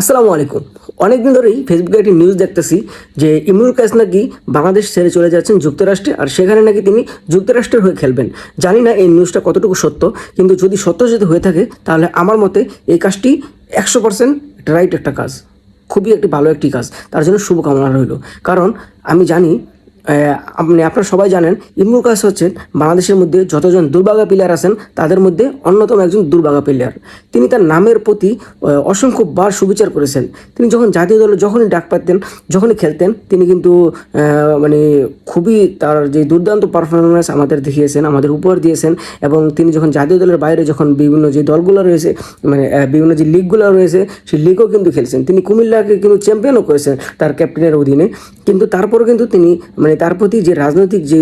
আসসালামু আলাইকুম। অনেকদিন ধরেই ফেসবুকে একটি নিউজ দেখতেছি যে ইমরুল কাস নাকি বাংলাদেশ ছেড়ে চলে যাচ্ছেন যুক্তরাষ্ট্রে আর সেখানে নাকি তিনি যুক্তরাষ্ট্রের হয়ে খেলবেন। জানি না এই নিউজটা কতটুকু সত্য, কিন্তু যদি সত্য যদি হয়ে থাকে, তাহলে আমার মতে এই কাজটি একশো পার্সেন্ট রাইট একটা কাজ। খুবই একটি ভালো একটি কাজ। তার জন্য শুভকামনা রইল। কারণ আমি জানি আপনি আপনারা সবাই জানেন, ইমরুল কায়েস হচ্ছেন বাংলাদেশের মধ্যে যতজন দুর্ভাগা প্লেয়ার আছেন, তাদের মধ্যে অন্যতম একজন দুর্ভাগা প্লেয়ার তিনি তার নামের প্রতি অসংখ্য বার সুবিচার করেছেন। তিনি যখন জাতীয় দলে যখনই ডাক পাতেন, যখনই খেলতেন, তিনি কিন্তু মানে খুবই তার যে দুর্দান্ত পারফরমেন্স আমাদের দেখিয়েছেন, আমাদের উপহার দিয়েছেন এবং তিনি যখন জাতীয় দলের বাইরে যখন বিভিন্ন যে দলগুলো রয়েছে মানে বিভিন্ন যে লিগগুলো রয়েছে, সেই লিগও কিন্তু খেলছেন। তিনি কুমিল্লাকে কিন্তু চ্যাম্পিয়নও করেছেন তার ক্যাপ্টেনের অধীনে। কিন্তু তারপরও কিন্তু তিনি মানে তার প্রতি যে রাজনৈতিক যে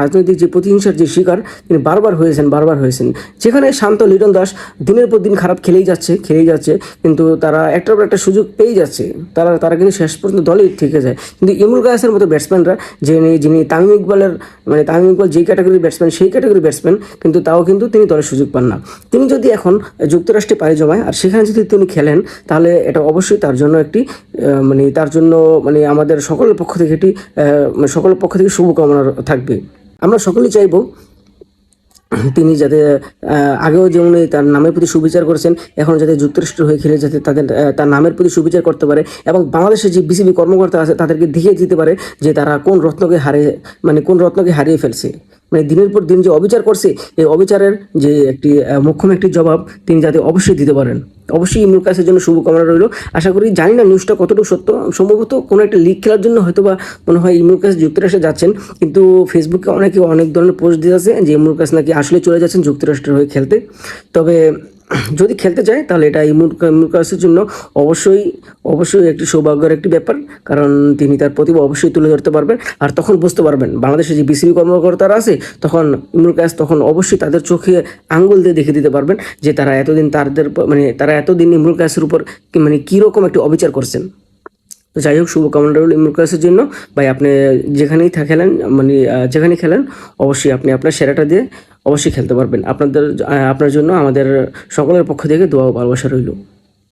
রাজনৈতিক যে প্রতিহিংসার যে শিকার, তিনি বারবার হয়েছেন বারবার হয়েছেন। যেখানে শান্ত লিটন দাস দিনের পর দিন খারাপ খেলেই যাচ্ছে খেলেই যাচ্ছে, কিন্তু তারা একটার পর একটা সুযোগ পেয়ে যাচ্ছে। তারা তারা কিন্তু শেষ পর্যন্ত দলেই থেকে যায়। কিন্তু ইমরুল গায়াসের মতো ব্যাটসম্যানরা, যিনি যিনি তামিম ইকবালের মানে তামিম ইকবাল যেই ক্যাটাগরির ব্যাটসম্যান, সেই ক্যাটাগরির ব্যাটসম্যান, কিন্তু তাও কিন্তু তিনি দলের সুযোগ পান না। তিনি যদি এখন যুক্তরাষ্ট্রে পাড়ি জমায়, আর সেখানে যদি তিনি খেলেন, তাহলে এটা অবশ্যই তার জন্য একটি মানে তার জন্য মানে আমাদের সকলের পক্ষ থেকে এটি সকলের পক্ষ থেকে শুভকামনা থাকবে। আমরা সকলেই চাইব তিনি যাতে আগেও যেমন তার নামের প্রতি সুবিচার করেছেন, এখন যাতে যুক্তরাষ্ট্র হয়ে খেলে যাতে তাদের তার নামের প্রতি সুবিচার করতে পারে এবং বাংলাদেশের যে বিসিবি কর্মকর্তা আছে তাদেরকে দেখিয়ে দিতে পারে যে তারা কোন রত্নকে হারিয়ে মানে কোন রত্নকে হারিয়ে ফেলছে। মানে দিনের পর দিন যে অবিচার করছে, এই অবিচারের যে একটি মোক্ষম একটি জবাব তিনি যাতে অবশ্যই দিতে পারেন। অবশ্যই ইমরুল কাসের জন্য শুভকামনা রইল। আশা করি জানি না নিউজটা কতটুকু সত্য। সম্ভবত কোনো একটা লিগ খেলার জন্য হয়তো বা মনে হয় ইমরুল কাস যুক্তরাষ্ট্রে যাচ্ছেন। কিন্তু ফেসবুকে অনেকে অনেক ধরনের পোস্ট দিয়েছে যে ইমরুল কাস নাকি আসলে চলে যাচ্ছেন যুক্তরাষ্ট্রের হয়ে খেলতে। তবে যদি খেলতে চায়, তাহলে এটা ইমরুল জন্য অবশ্যই অবশ্যই একটি সৌভাগ্যের একটি ব্যাপার। কারণ তিনি তার প্রতিভা অবশ্যই তুলে ধরতে পারবেন। আর তখন বুঝতে পারবেন, বাংলাদেশে যে বিসিবি কর্মকর্তারা আছে, তখন ইমরুল কাস তখন অবশ্যই তাদের চোখে আঙ্গুল দিয়ে দেখে দিতে পারবেন যে তারা এতদিন তাদের মানে তারা এতদিন ইমরুল কাসের উপর মানে কীরকম একটি অবিচার করছেন। তো যাই হোক, শুভকামনা রইল ইমরুল কাসের জন্য। ভাই, আপনি যেখানেই খেলেন মানে যেখানেই খেলেন, অবশ্যই আপনি আপনার সেরাটা দিয়ে অবশ্যই খেলতে পারবেন। আপনাদের আপনার জন্য আমাদের সকলের পক্ষ থেকে দোয়া ও ভালোবাসা রইল।